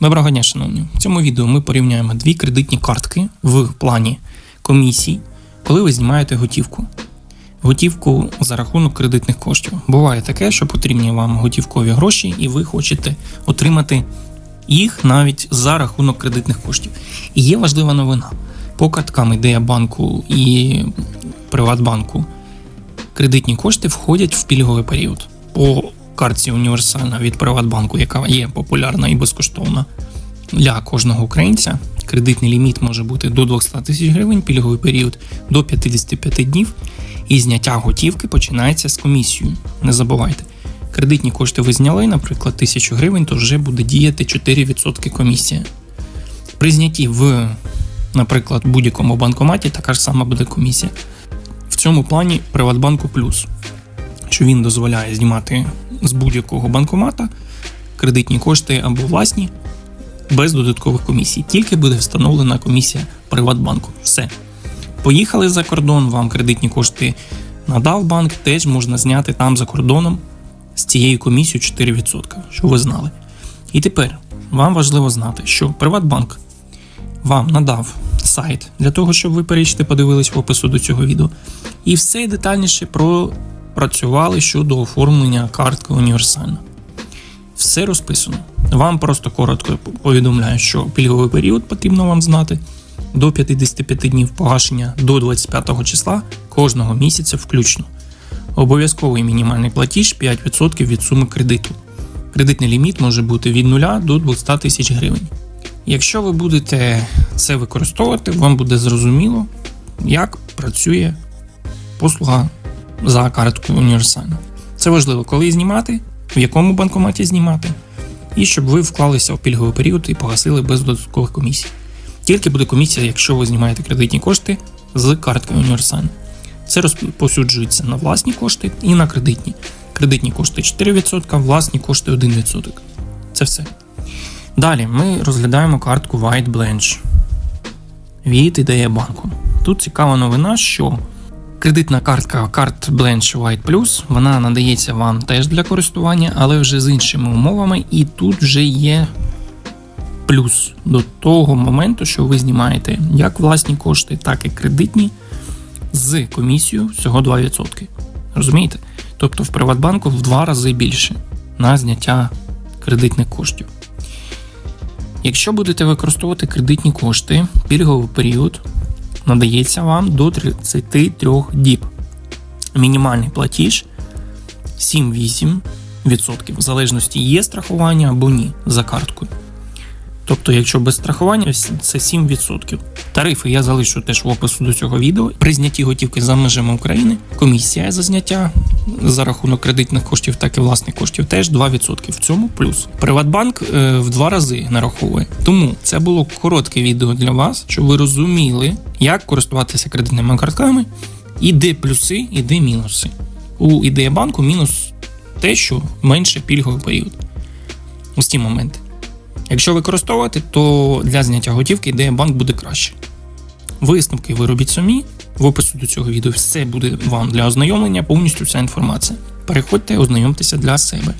Доброго дня, шановні. В цьому відео ми порівняємо дві кредитні картки в плані комісій, коли ви знімаєте готівку. Готівку за рахунок кредитних коштів. Буває таке, що потрібні вам готівкові гроші, і ви хочете отримати їх навіть за рахунок кредитних коштів. І є важлива новина. По карткам ідея банку і Приватбанку кредитні кошти входять в пільговий період. По картці універсальна від Приватбанку, яка є популярна і безкоштовна для кожного українця. Кредитний ліміт може бути до 200 тисяч гривень, пільговий період до 55 днів, і зняття готівки починається з комісією. Не забувайте. Кредитні кошти ви зняли, наприклад, 1000 гривень, то вже буде діяти 4% комісія. При знятті в, наприклад, будь-якому банкоматі така ж сама буде комісія. В цьому плані Приватбанку плюс, що він дозволяє знімати з будь-якого банкомата кредитні кошти або власні без додаткових комісій. Тільки буде встановлена комісія Приватбанку. Все. Поїхали за кордон, вам кредитні кошти надав банк, теж можна зняти там за кордоном з цією комісією 4%, щоб ви знали. І тепер вам важливо знати, що Приватбанк вам надав сайт для того, щоб ви перейшли, подивились в опису до цього відео. І все детальніше пропрацювали щодо оформлення картки універсальна. Все розписано. Вам просто коротко повідомляю, що пільговий період потрібно вам знати до 55 днів погашення до 25 числа кожного місяця включно. Обов'язковий мінімальний платіж 5% від суми кредиту. Кредитний ліміт може бути від 0 до 200 тисяч гривень. Якщо ви будете це використовувати, вам буде зрозуміло, як працює послуга за карткою універсальна. Це важливо, коли знімати, в якому банкоматі знімати, і щоб ви вклалися в пільговий період і погасили без додаткових комісій. Тільки буде комісія, якщо ви знімаєте кредитні кошти з карткою універсальна. Це розповсюджується на власні кошти і на кредитні. Кредитні кошти 4%, власні кошти 1%. Це все. Далі ми розглядаємо картку White Blanche від ідея банку. Тут цікава новина, що кредитна картка Card Blanche White Plus вона надається вам теж для користування, але вже з іншими умовами, і тут вже є плюс до того моменту, що ви знімаєте як власні кошти, так і кредитні з комісією всього 2%. Розумієте? Тобто в Приватбанку в два рази більше на зняття кредитних коштів. Якщо будете використовувати кредитні кошти, пільговий період надається вам до 33 діб. Мінімальний платіж 7-8%, в залежності є страхування або ні за карткою. Тобто, якщо без страхування, це 7%. Тарифи я залишу теж в опису до цього відео. При знятті готівки за межами України комісія за зняття за рахунок кредитних коштів, так і власних коштів теж 2%. В цьому плюс. Приватбанк е, в два рази нараховує. Тому це було коротке відео для вас, щоб ви розуміли, як користуватися кредитними картками, і де плюси, і де мінуси. У ідея банку мінус те, що менше пільговий період. Ось ці моменти. Якщо використовувати, то для зняття готівки ідея банк буде краще. Висновки ви робіть самі. В опису до цього відео все буде вам для ознайомлення, повністю вся інформація. Переходьте, ознайомтеся для себе.